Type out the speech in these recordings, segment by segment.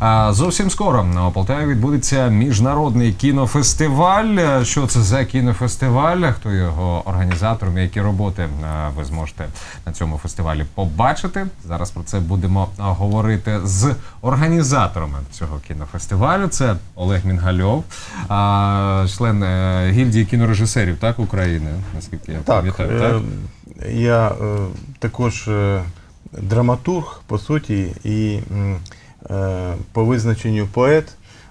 А зовсім скоро на Полтаві відбудеться міжнародний кінофестиваль. Е, Що це за кінофестиваль? Хто його організатором? Які роботи е, ви зможете на цьому фестивалі побачити? Зараз про це будемо е, говорити з організаторами цього кінофестивалю. Це Олег Мінгальов, член гільдії кінорежисерів так України. Наскільки я Так, пам'ятаю, так? я також драматург, по суті, і по визначенню поет.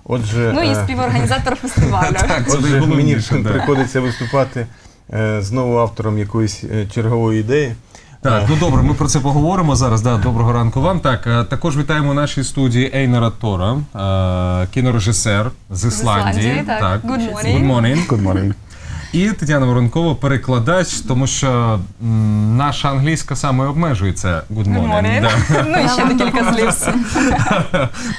Отже, Ну і е, співорганізатор фестивалю. Отже мені приходиться виступати е, знову автором якоїсь е, чергової ідеї. Так, ну добре, ми про це поговоримо зараз. Да, доброго ранку вам. Так, е, також вітаємо в нашій студії Ейнара Тора, е, кінорежисер з Ісландії. Good morning. Good morning. І Тетяна Воронкова, перекладач, тому що м, наша англійська саме обмежується. Good morning. Good morning. Да. Ну і ще декілька слів.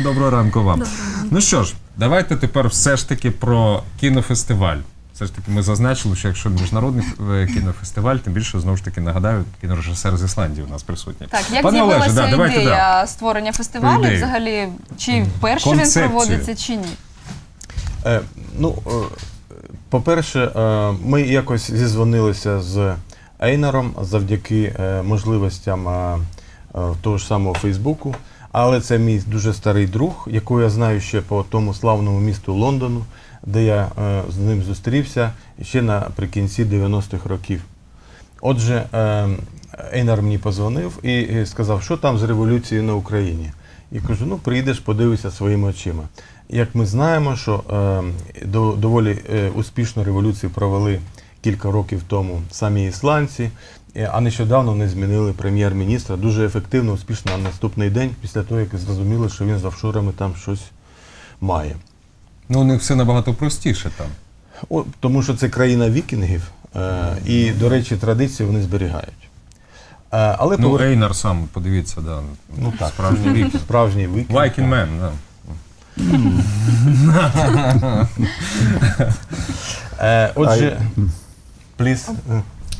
Доброго ранку вам. Ну що ж, давайте тепер все ж таки про кінофестиваль. Все ж таки, ми зазначили, що якщо міжнародний е, кінофестиваль, тим більше знову ж таки нагадаю, кінорежисер з Ісландії у нас присутній. Так, як Пане Олеже, з'явилася да, давайте, ідея створення фестивалю? Ідею. Взагалі, чи вперше він Концепцію. проводиться, чи ні? Е, ну, е, по-перше, е, ми якось зізвонилися з Ейнаром завдяки е, можливостям е, того ж самого Фейсбуку. Але це мій дуже старий друг, якого я знаю ще по тому славному місту Лондону, де я з ним зустрівся ще наприкінці 90-х років. Отже, Ейнар мені позвонив і сказав, що там з революцією на Україні. І кажу: ну прийдеш, подивишся своїми очима. Як ми знаємо, що е, до, доволі е, успішну революцію провели кілька років тому самі ісландці, е, а нещодавно вони змінили прем'єр-міністра дуже ефективно, успішно на наступний день, після того, як зрозуміли, що він з офшорами там щось має. Ну, у них все набагато простіше там. О, тому що це країна вікінгів, е, і, до речі, традиції вони зберігають. Е, але Ну, повер- Ейнар сам, подивіться, да. Ну, так. справжній вікінг. справжній. Viking Man, да. Е, отже, пліс.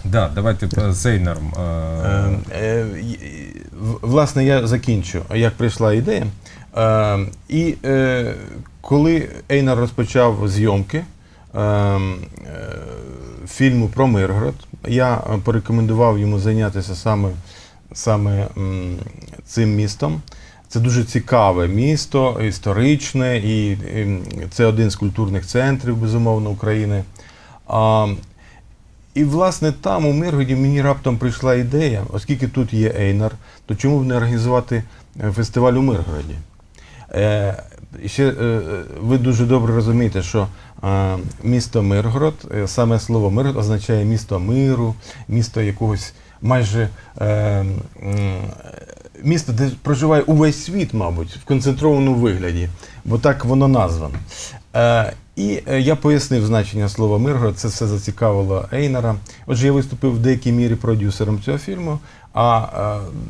Да, давайте е, з Ейнаром. е, Е, е, й- в- власне, я закінчу, як прийшла ідея. Е, і е, коли Ейнар розпочав зйомки е, е, фільму про Миргород, я е, порекомендував йому зайнятися саме, саме цим містом. Це дуже цікаве місто, історичне, і, це один з культурних центрів, безумовно, України. А, і, власне, там, у Миргоді, мені раптом прийшла ідея, оскільки тут є Ейнар, то чому б не організувати е, фестиваль у Миргороді? Е, ще е, ви дуже добре розумієте, що місто Миргород, е, саме слово Миргород означає місто миру, місто якогось майже е, місто, де проживає увесь світ, мабуть, в концентрованому вигляді, бо так воно названо. Е, і е, я пояснив значення слова Миргород, це все зацікавило Ейнара. Отже, я виступив в деякій мірі продюсером цього фільму, а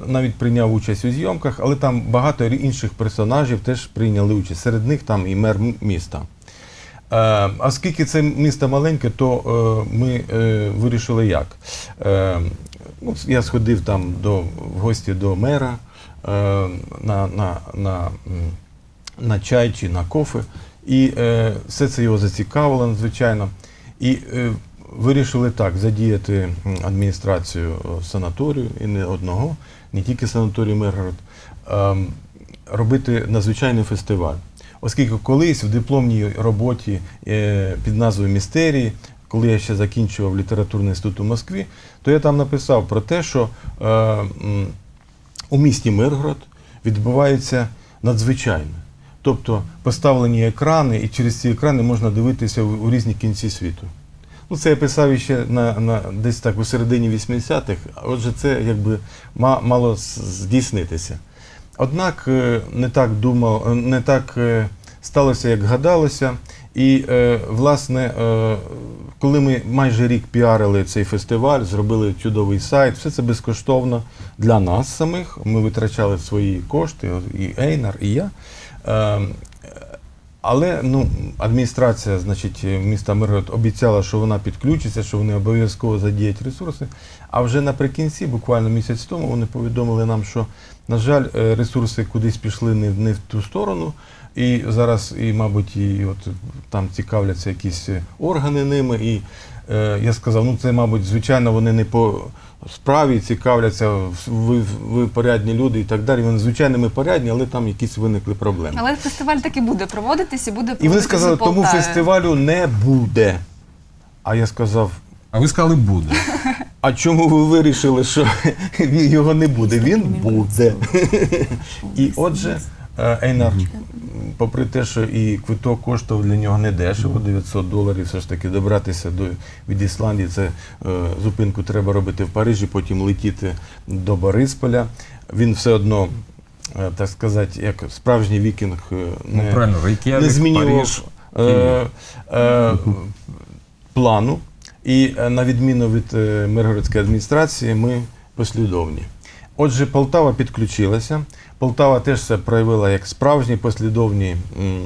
е, навіть прийняв участь у зйомках, але там багато інших персонажів теж прийняли участь. Серед них там і мер міста. Е, оскільки це місто маленьке, то е, ми е, вирішили як. Е, ну, я сходив там до, в гості до мера е, на, на, на, на чай чи на кофе. І е, все це його зацікавило надзвичайно. І е, вирішили так задіяти адміністрацію е, санаторію і не одного, не тільки санаторію Миргород, е, робити надзвичайний фестиваль. Оскільки колись в дипломній роботі е, під назвою Містерії, коли я ще закінчував літературний інститут у Москві, то я там написав про те, що е, у місті Миргород відбувається надзвичайне. Тобто поставлені екрани, і через ці екрани можна дивитися у, різні кінці світу. Ну, це я писав ще на, на, десь так у середині 80-х, а отже, це якби ма- мало здійснитися. Однак е, не так думав, не так сталося, як гадалося. І, е, власне, е, коли ми майже рік піарили цей фестиваль, зробили чудовий сайт, все це безкоштовно для нас самих. Ми витрачали свої кошти, і Ейнар, і я. Е, Але ну, адміністрація значить, міста Миргород обіцяла, що вона підключиться, що вони обов'язково задіють ресурси. А вже наприкінці, буквально місяць тому, вони повідомили нам, що, на жаль, е, ресурси кудись пішли не, не в ту сторону. І зараз, і, мабуть, і от там цікавляться якісь е, органи ними. І е, я сказав, ну це, мабуть, звичайно, вони не по справі цікавляться, ви, ви порядні люди і так далі. Вони звичайно ми порядні, але там якісь виникли проблеми. Але фестиваль таки буде проводитись і буде І вони сказали, тому фестивалю не буде. А я сказав, А ви сказали буде. а чому ви вирішили, що його не буде? Він буде. І отже, Ейнар, попри те, що і квиток коштував для нього не дешево, 900 доларів, все ж таки добратися до, від Ісландії, це е, зупинку треба робити в Парижі, потім летіти до Борисполя. Він все одно, е, так сказати, як справжній вікінг, е, Ну, не, правильно, Рейк'явік, не змінював Париж, е, е, плану. І е, на відміну від е, Миргородської адміністрації, ми послідовні. Отже, Полтава підключилася. Полтава теж це проявила як справжні послідовні е,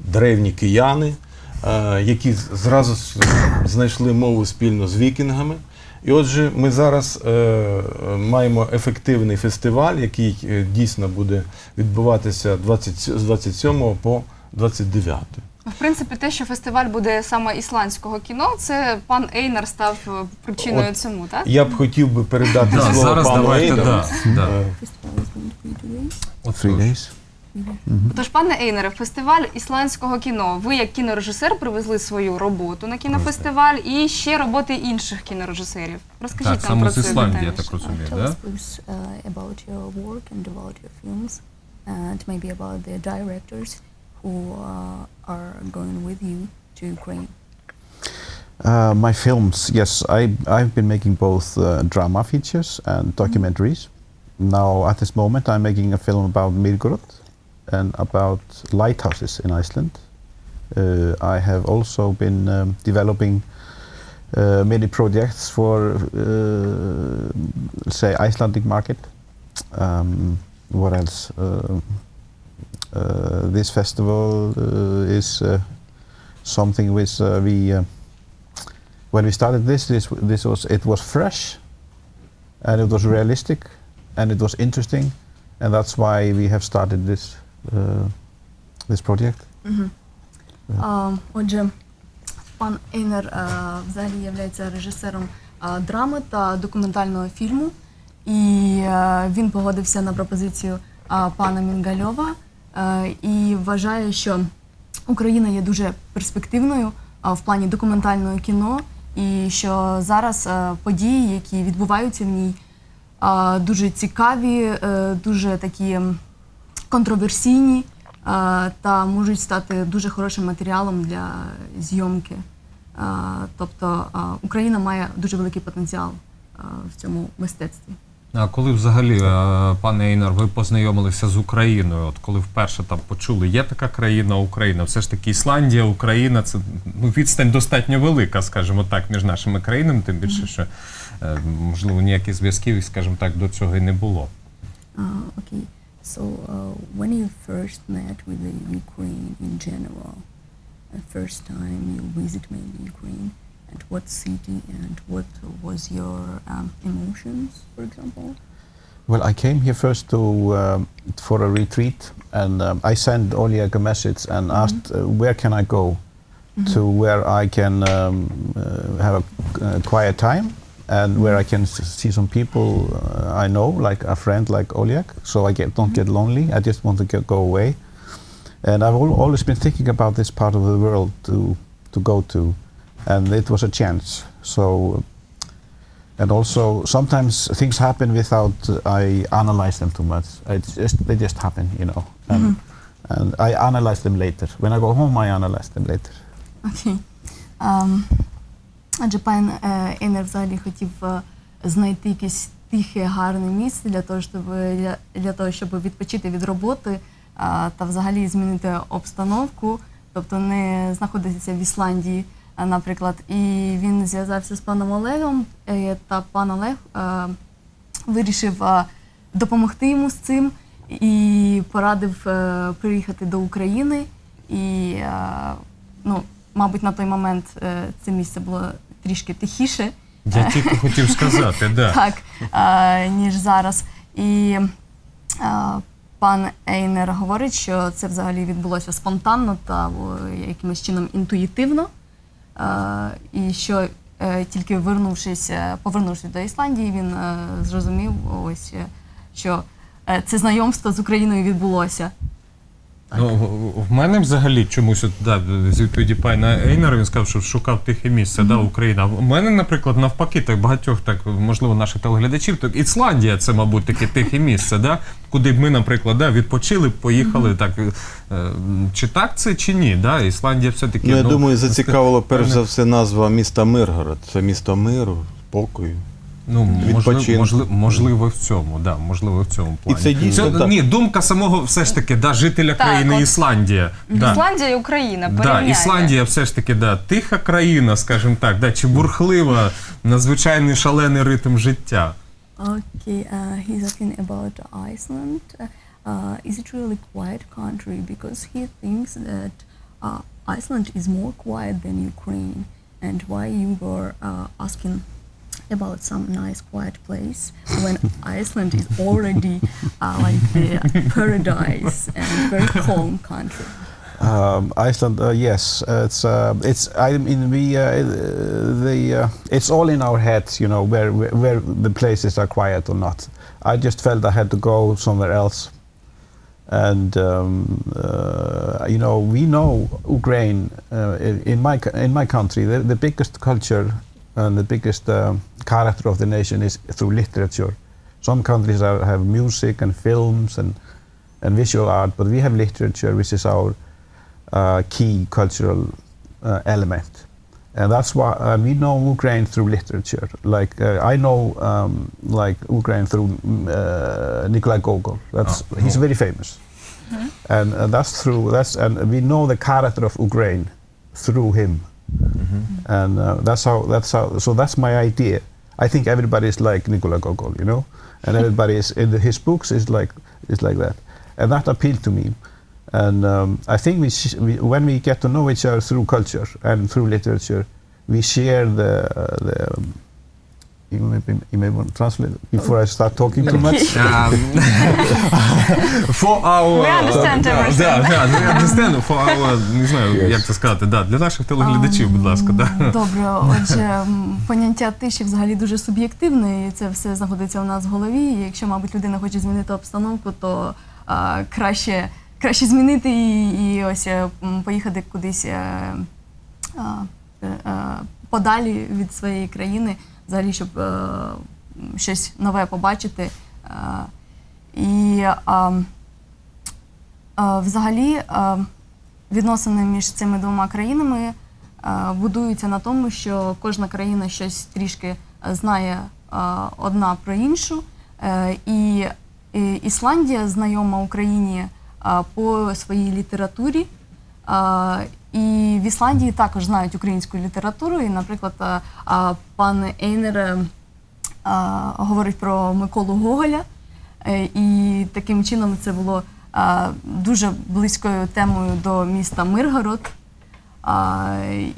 древні кияни, е, які зразу знайшли мову спільно з вікінгами. І отже, ми зараз е, маємо ефективний фестиваль, який е, дійсно буде відбуватися 20, з 27 по 29. В принципі, те, що фестиваль буде саме ісландського кіно, це пан Ейнар став е, причиною От цьому, так? Я б хотів би передати Да, слово зараз пану давайте, Ейнеру. да, да. Е. От Three тож. days. Тож, пане Ейнере, фестиваль ісландського кіно. Ви як кінорежисер привезли свою роботу на кінофестиваль і ще роботи інших кінорежисерів. Розкажіть Так, нам саме про з це Ісландії, я детальніше. так розумію, Uh, tell да? us please uh, about your work and about your films, and maybe about the directors who uh, are going with you to Ukraine. Uh, my films, yes, I, I've been making both uh, drama features and documentaries. Now, at this moment, I'm making a film about Mirgorod and about lighthouses in Iceland. Uh, I have also been um, developing uh, many projects for, uh, say, Icelandic market. Um, what else? Uh, uh, this festival uh, is uh, something which uh, we uh, when we started this, this this was it was fresh, and it was realistic, and it was interesting, and that's why we have started this uh, this project. Мгм. А, Отже, пан Ейнер а, взагалі є режисером а, драми та документального фільму, і а, він погодився на пропозицію а, пана Мінгальова а, І вважає, що Україна є дуже перспективною в плані документального кіно, і що зараз події, які відбуваються в ній, дуже цікаві, е, дуже такі. контроверсійні е, та можуть стати дуже хорошим матеріалом для зйомки. Е, Тобто е, Україна має дуже великий потенціал е, в цьому мистецтві. А коли взагалі, е, пане Ейнар, ви познайомилися з Україною? От коли вперше там почули, є така країна Україна, все ж таки Ісландія, Україна, це ну, відстань достатньо велика, скажімо так, між нашими країнами, тим більше, що е, можливо ніяких зв'язків, скажімо так, до цього і не було. Uh, so uh, when you first met with the Ukraine in general, the first time you visit maybe Ukraine, at what city and what was your um, emotions, for example? Well, I came here first to um, for a retreat, and um, I sent Oleg a message and asked uh, where can I go to where I can um, uh, have a uh, quiet time and where I can s- see some people uh, I know, like a friend like Oleg, so I get don't get lonely. I just want to get, go away, and I've al- always been thinking about this part of the world to to go to, and it was a chance. So and also sometimes things happen without I analyze them too much. It's just they just happen, you know. And, and I analyze them later. When I go home, I analyze them later. Окей. Ем, Адже пан е, Енер взагалі хотів е, знайти якесь тихе, гарне місце для того, щоб для, для того, щоб відпочити від роботи е, та взагалі змінити обстановку, тобто не знаходитися в Ісландії, наприклад. І він зв'язався з паном Олегом, е, та пан Олег е, вирішив е, допомогти йому з цим. і порадив приїхати до України. І, ну, мабуть, на той момент це місце було трішки тихіше. Я тільки хотів сказати, да. так, ніж зараз. І пан Ейнер говорить, що це взагалі відбулося спонтанно та якимось чином інтуїтивно. І що е, тільки вернувшись, е, повернувшись до Ісландії, він е, зрозумів, ось, що це знайомство з Україною відбулося. Ну, в- мене взагалі чомусь от, да, з відповіді пана Ейнера він сказав, що шукав тихе місце, да, Україна. В мене, наприклад, навпаки, так багатьох, так можливо, наших телеглядачів, так Ісландія це, мабуть, таке тихе місце, да, куди б ми, наприклад, да, відпочили, б, поїхали. Так, е, чи так це, чи ні? Да? Ісландія все-таки. Ну, я думаю, зацікавило перш за все назва міста Миргород. Це місто миру, спокою. Ну, можливо, можливо, можливо, в цьому, да, можливо, в цьому плані. це дійсно так. Ні, думка самого все ж таки, да, жителя Так, країни от Ісландія. Да. Ісландія і Україна. Да, порівняйте. Ісландія все ж таки да, тиха країна, скажімо так, да, чи бурхлива, надзвичайний шалений ритм життя. Okay, uh, he's asking about Iceland. Uh, uh, is it really quiet country? Because he thinks that uh, Iceland is more quiet than Ukraine. And why you were uh, asking about some nice quiet place when Iceland is already uh, like the paradise and very calm country. Um, Iceland, uh, yes, uh, it's uh, it's. I mean, we uh, the uh, it's all in our heads, you know, where, where where the places are quiet or not. I just felt I had to go somewhere else, and um, uh, you know, we know Ukraine in- in my in my country. The, the biggest culture and the biggest um, character of the nation is through literature. Some countries are, have music and films and and visual art, but we have literature, which is our uh, key cultural uh, element. And that's why uh, we know Ukraine through literature. Like uh, I know, um, like Ukraine through mm, uh, Nikolai Gogol. That's Oh, he's oh. very famous, and uh, that's through that's and we know the character of Ukraine through him, and uh, that's how that's how. So that's my idea. I think everybody is like Nikolai Gogol, you know, and everybody is in the, his books is like is like that, and that appealed to me. And um, I think we, sh- we, when we get to know each other through culture and through literature, we share the uh, the. Um, you may, you may want to translate before I start talking too much. Um, for our... We understand everything. Да, да, we understand for our, не знаю, як це сказати, да, для наших телеглядачів, будь ласка, да. Добре, отже, м, поняття тиші взагалі дуже суб'єктивне, і це все знаходиться у нас в голові. І якщо, мабуть, людина хоче змінити обстановку, то а, краще, краще змінити і, і ось е, м, поїхати кудись е, а, е, е, подалі від своєї країни, взагалі, щоб е, щось нове побачити. Е, і взагалі відносини між цими двома країнами е, будуються на тому, що кожна країна щось трішки знає одна про іншу. І Ісландія знайома Україні по своїй літературі. І в Ісландії також знають українську літературу. І, наприклад, е, е, пан Ейнер е, говорить про Миколу Гоголя. І таким чином це було дуже близькою темою до міста Миргород.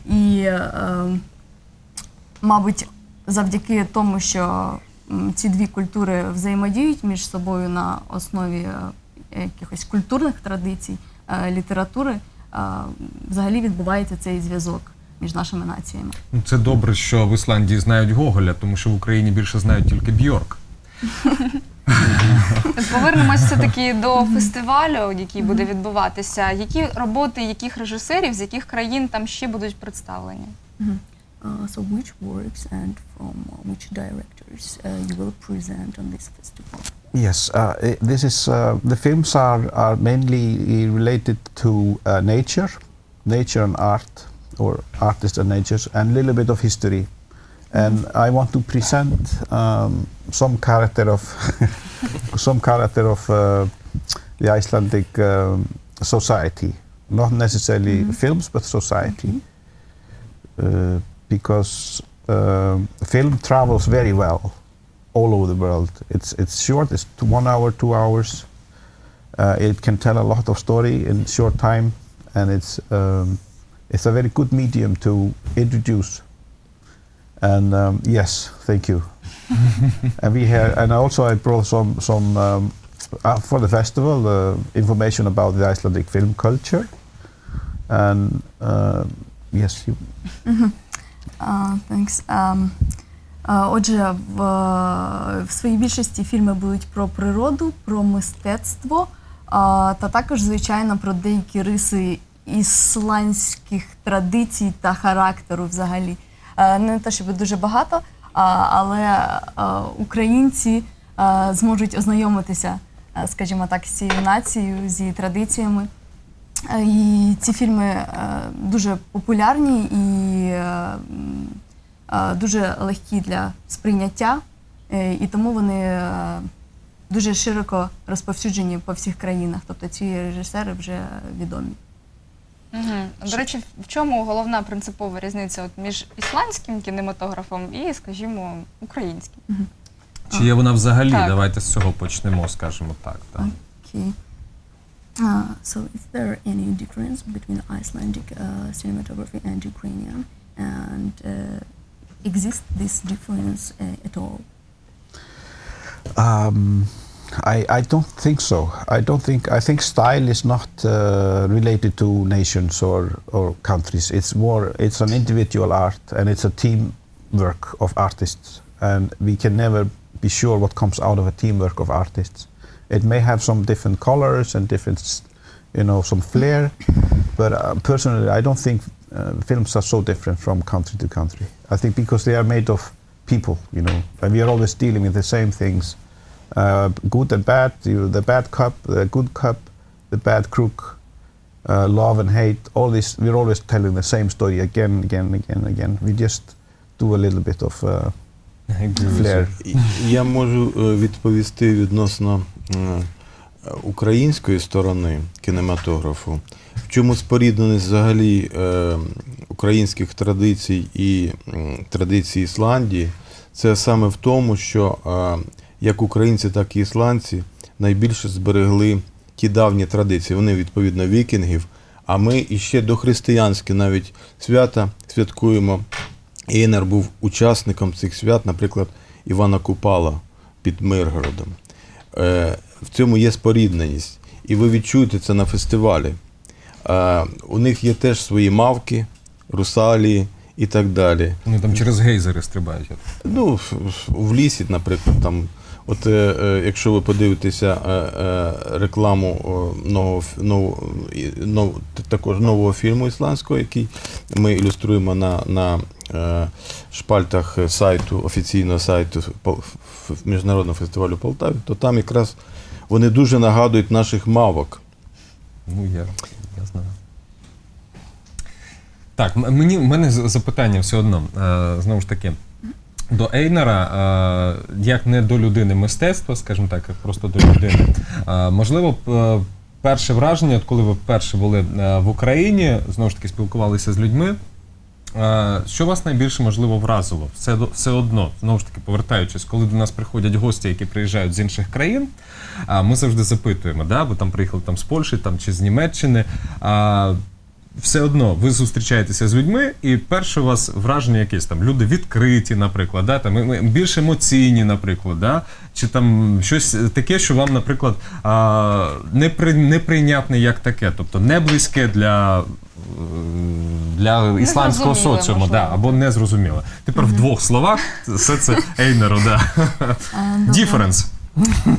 І, мабуть, завдяки тому, що ці дві культури взаємодіють між собою на основі якихось культурних традицій, літератури, взагалі відбувається цей зв'язок між нашими націями. Ну, Це добре, що в Ісландії знають Гоголя, тому що в Україні більше знають тільки Бьорк. Повернемось все-таки до фестивалю, який буде відбуватися. Які роботи яких режисерів з яких країн там ще будуть представлені? Uh, so which works and from which directors uh, you will present on this festival? Yes, uh, this is uh, the films are are mainly related to uh, nature, nature and art, or artists and nature, and a little bit of history. And I want to present um, some character of some character of uh, the Icelandic um, society, not necessarily films, but society, uh, because uh, film travels very well all over the world. It's it's short. It's t- one hour, two hours, Uh, it can tell a lot of story in short time, and it's um, it's a very good medium to introduce. And um, yes, thank you. and we have, and also I brought some some um, uh, for the festival uh, information about the Icelandic film culture. And uh, yes, you, Thanks. Um, отже, в, в своїй більшості фільми будуть про природу, про мистецтво, та також, звичайно, про деякі риси ісландських традицій та характеру взагалі. Е, Не те, щоб дуже багато, але е, українці зможуть ознайомитися, скажімо так, з цією нацією, з її традиціями. І ці фільми дуже популярні і дуже легкі для сприйняття, Е, і тому вони е, дуже широко розповсюджені по всіх країнах. Тобто ці режисери вже відомі. Угу. До речі, в чому головна принципова різниця от між ісландським кінематографом і, скажімо, українським? Чи є вона взагалі? Так. Давайте з цього почнемо, скажімо так. так. Okay. Uh, so, is there any difference between Icelandic uh, cinematography and Ukrainian? And uh, exists this difference uh, at all? Um, I, I don't think so. I don't think. I think style is not uh, related to nations or, or countries. It's more. It's an individual art, and it's a teamwork of artists. And we can never be sure what comes out of a teamwork of artists. It may have some different colors and different, s- you know, some flair. But uh, personally, I don't think uh, films are so different from country to country. I think because they are made of people, you know, and we are always dealing with the same things, uh, good and bad. You, the bad cup, the good cup, the bad crook, uh, love and hate. All this, we're always telling the same story again, again, again, again. We just do a little bit of uh, flair. І- Я можу е, відповісти відносно е, Української сторони кінематографу. В чому спорідненість взагалі е, українських традицій і традицій Ісландії, це саме в тому, що е, як українці, так і ісландці найбільше зберегли ті давні традиції. Вони відповідно вікінгів. А ми іще дохристиянські навіть свята святкуємо. Ейнер був учасником цих свят, наприклад, Івана Купала під Миргородом. Е, в цьому є спорідненість. І ви відчуєте це на фестивалі. Е, у них є теж свої мавки, русалії і так далі. Вони там через гейзери стрибають. Ну, в- лісі, наприклад, там. От е, е, якщо ви подивитеся е, рекламу нового, нового, нов, також нового фільму ісландського, який ми ілюструємо на, на шпальтах сайту, офіційного сайту Міжнародного фестивалю Полтаві, то там якраз вони дуже нагадують наших мавок. Ну, я, я знаю. Так, мені в мене запитання все одно. Знову ж таки, до Ейнера, е, як не до людини мистецтва, скажімо так, як просто до людини. Е, можливо, е, перше враження, коли ви вперше були в Україні, знову ж таки спілкувалися з людьми. Що вас найбільше можливо вразило? Все, все одно, знову ж таки, повертаючись, коли до нас приходять гості, які приїжджають з інших країн, а ми завжди запитуємо, да, ви там приїхали там, з Польщі там, чи з Німеччини. Все одно ви зустрічаєтеся з людьми, і перше у вас враження якесь там люди відкриті, наприклад, да, там, ем- більш емоційні, наприклад, да, чи там щось таке, що вам, наприклад, а, непри, неприйнятне як таке, тобто не близьке для. е, Для Незрозуміле, соціуму, да, можливо. або незрозуміло. Тепер в двох словах все це Ейнеру, да. Difference.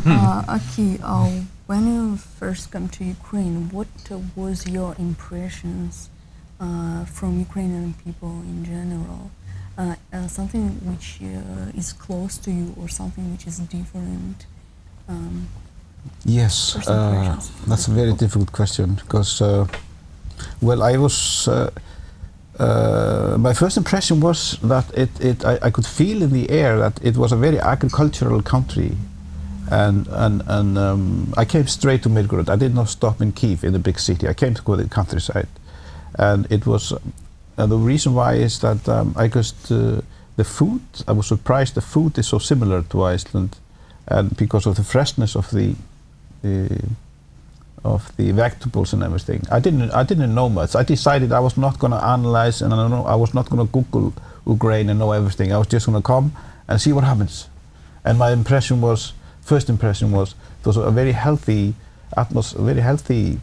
Uh, when you first come to Ukraine, what was your impressions uh, from Ukrainian people in general? Uh, uh, something which uh, is close to you or something which is different? Um, Yes, uh, that's a very difficult question because, uh, well, I was. Uh, uh, my first impression was that it, it I, I could feel in the air that it was a very agricultural country, and and and um, I came straight to Mirgorod. I did not stop in Kiev in the big city. I came to go to the countryside, and it was. Uh, the reason why is that um, I just uh, the food. I was surprised the food is so similar to Iceland, and because of the freshness of the the of the vegetables and everything. I didn't I didn't know much. I decided I was not going to analyze and I know I was not going to Google Ukraine and know everything. I was just going to come and see what happens. And my impression was first impression was it was a very healthy atmosphere, very healthy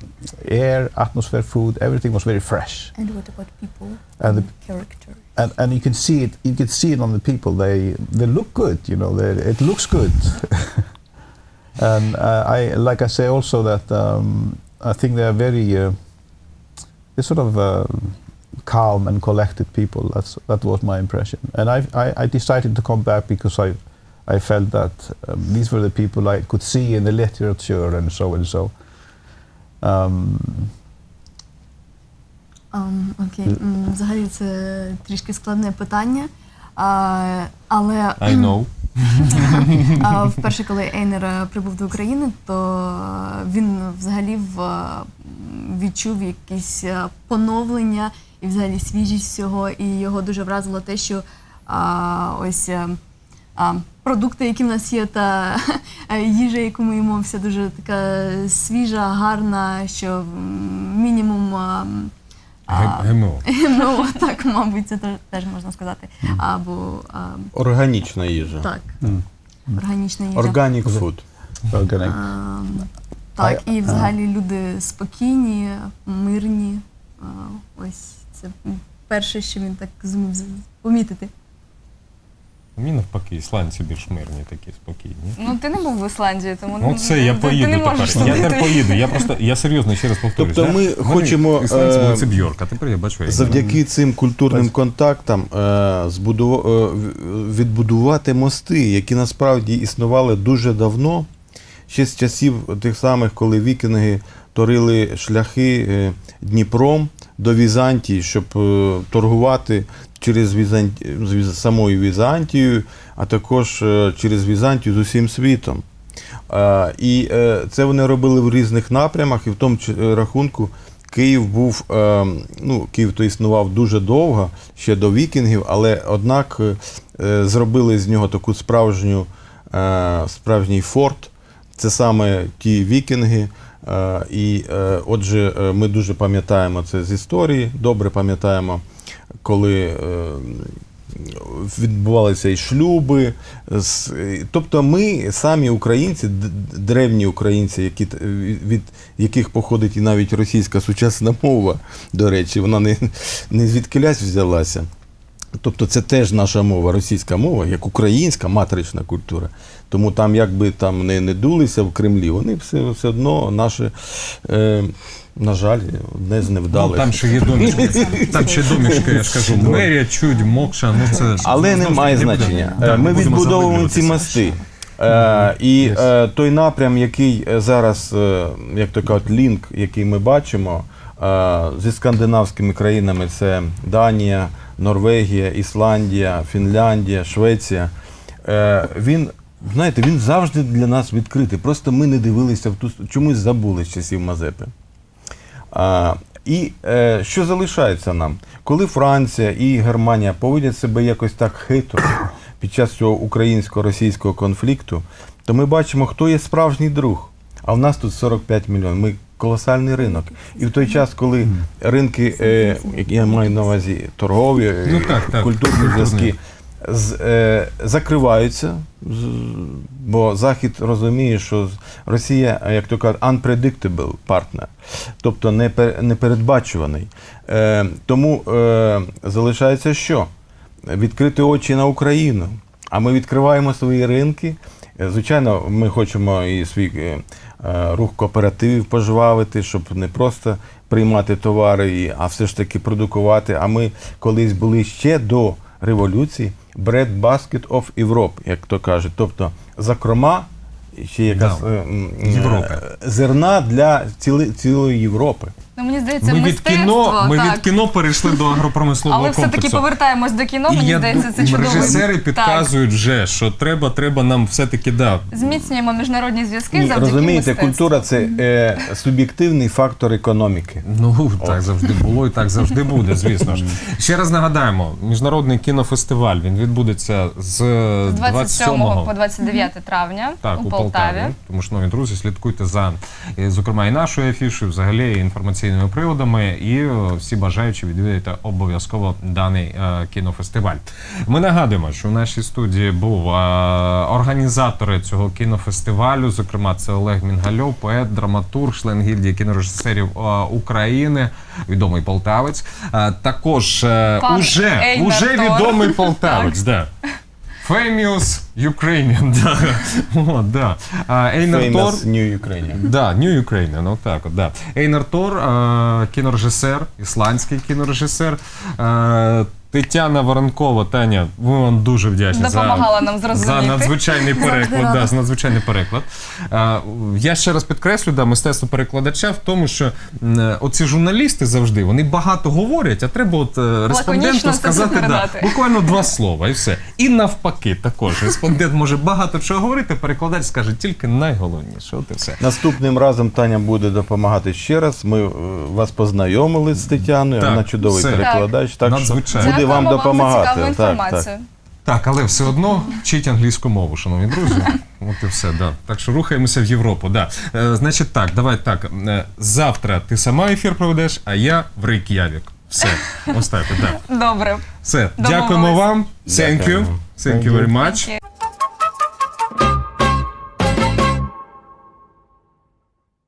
air, atmosphere, food. Everything was very fresh. And what about people And the character? and, and you can see it you can see it on the people they they look good you know they, it looks good and uh, I like I say also that um, I think they are very uh, they're sort of uh, calm and collected people that's that was my impression and I, I, I decided to come back because I I felt that um, these were the people I could see in the literature and so and so um, Ам, окей, М, взагалі це трішки складне питання. А, але I know. а, вперше, коли Ейнер е, прибув до України, то е, він взагалі в, е, відчув якесь е, поновлення і взагалі свіжість всього. І його дуже вразило те, що а, ось. е, А, продукти, які в нас є, та е, їжа, яку ми їмо, вся дуже така свіжа, гарна, що мінімум а, ГМО. ну так, мабуть, це те- теж можна сказати. Або а, Органічна їжа. так, органічна їжа. Organic food. organic. А, так, і взагалі люди спокійні, мирні. А, ось це перше, що він так зумів помітити. Мені навпаки, ісландці більш мирні, такі спокійні. Ну ти не був в Ісландії, тому Ну це я ти- ти поїду не можеш тепер. Я тепер поїду. Я просто я серйозно ще раз повторюю. Тобто ми хочемо, Ісландці були е, це Бьорк, а тепер я бачу. я- Завдяки цим культурним контактам е, збудува- е, в- відбудувати мости, які насправді існували дуже давно, ще з часів тих самих, коли вікінги торили шляхи е, Дніпром до Візантії, щоб е, торгувати через Візанті... з самою Візантією, а також е, через Візантію з усім світом. І е, це вони робили в різних напрямах, і в тому е, рахунку Київ був, ну, Київ то існував дуже довго, ще до вікінгів, але однак зробили з нього таку справжню, справжній форт. Це саме ті вікінги. І отже, ми дуже пам'ятаємо це з історії, добре пам'ятаємо, коли е, відбувалися і шлюби. Тобто ми самі українці, древні українці, які, від яких походить і навіть російська сучасна мова, до речі, вона не, не звідкилясь взялася. Тобто це теж наша мова, російська мова, як українська матрична культура. Тому там, як би там не, не дулися в Кремлі, вони все, все одно наші, е, на жаль, одне з Ну, там ще є домішки. Там ще домішки, я ж кажу. Мерія, чудь, мокша, ну це. Але не буде- значення. Да, Ми відбудовуємо ці мости. Е, і е, той напрям, який е, зараз, е, як то кажуть, лінк, який ми бачимо е, зі скандинавськими країнами, це Данія, Норвегія, Ісландія, Фінляндія, Швеція. Е, він, знаєте, він завжди для нас відкритий. Просто ми не дивилися в ту чомусь забули з часів Мазепи. А, і е, що залишається нам? Коли Франція і Германія поводять себе якось так хитро під час цього українсько-російського конфлікту, то ми бачимо, хто є справжній друг. А в нас тут 45 мільйонів. Ми колосальний ринок. І в той час, коли ринки, е, я маю на увазі торгові, Ну, так, так, культурні. зв'язки, е, закриваються, бо Захід розуміє, що Росія, як то кажуть, unpredictable partner, тобто непе- непередбачуваний. Е, тому е, залишається що? Відкрити очі на Україну. А ми відкриваємо свої ринки. Звичайно, ми хочемо і свій рух кооперативів пожвавити, щоб не просто приймати товари, а все ж таки продукувати. А ми колись були ще до революції bread баскет of Europe, як то кажуть. Тобто закрома ще якась Да. е, м, Європи. е, зерна для ціли, цілої Європи. Ну мені здається, Ми від мистецтво, кіно, ми так. від кіно перейшли до агропромислового Але все-таки повертаємось до кіно. І Мені я здається, це ду- чудовий режисери Так. підказують вже, що треба, треба нам все-таки да. Зміцнюємо міжнародні зв'язки Ні, завдяки розумієте, мистецтву. культура це е, суб'єктивний фактор економіки. Ну так завжди було і так завжди буде, звісно ж. Ще раз нагадаємо, міжнародний кінофестиваль він відбудеться з з 27 27 по 29 травня Так, у у Полтаві. Полтаві. Тому, шановні друзі, слідкуйте за, е, зокрема, і нашою афішою, взагалі і інформаційними приводами, і е, всі бажаючі відвідайте обов'язково даний е, кінофестиваль. Ми нагадуємо, що в нашій студії був е, організатори цього кінофестивалю. Зокрема, це Олег Мінгальов, поет, драматург, член гільдії кінорежисерів України, відомий полтавець. Також Пан уже, уже відомий полтавець. Да. Famous Ukrainian, да. О, да. А, Ейнар Тор, New Ukrainian. Да, New Ukrainian, ну так, от, да. Ейнар Тор, е, кінорежисер, ісландський кінорежисер. Е, Тетяна Воронкова, Таня, ми вам дуже вдячні Допомагала за, нам за зрозуміти. надзвичайний переклад. Да, за надзвичайний переклад. Е, я ще раз підкреслю, да, мистецтво перекладача в тому, що м, оці журналісти завжди вони багато говорять, а треба от е, респонденту все сказати да, передати. буквально два слова і все. І навпаки, також респондент може багато чого говорити, перекладач скаже тільки найголовніше. От і все. Наступним разом Таня буде допомагати ще раз. Ми е, вас познайомили з Тетяною. Так, Вона чудовий все. перекладач. Так, що Надзвичайно. буде вам допомагати. за цікаву Так, інформацію. так. Так, але все одно вчіть англійську мову, шановні друзі. От і все, да. Так що рухаємося в Європу. Да. Е, значить так, давай так. Е, завтра ти сама ефір проведеш, а я в Рейк'явік. Все, ось так, да. Добре. Все, Домовились. дякуємо вам. Thank you. Дякуємо. Thank you very much. Thank you.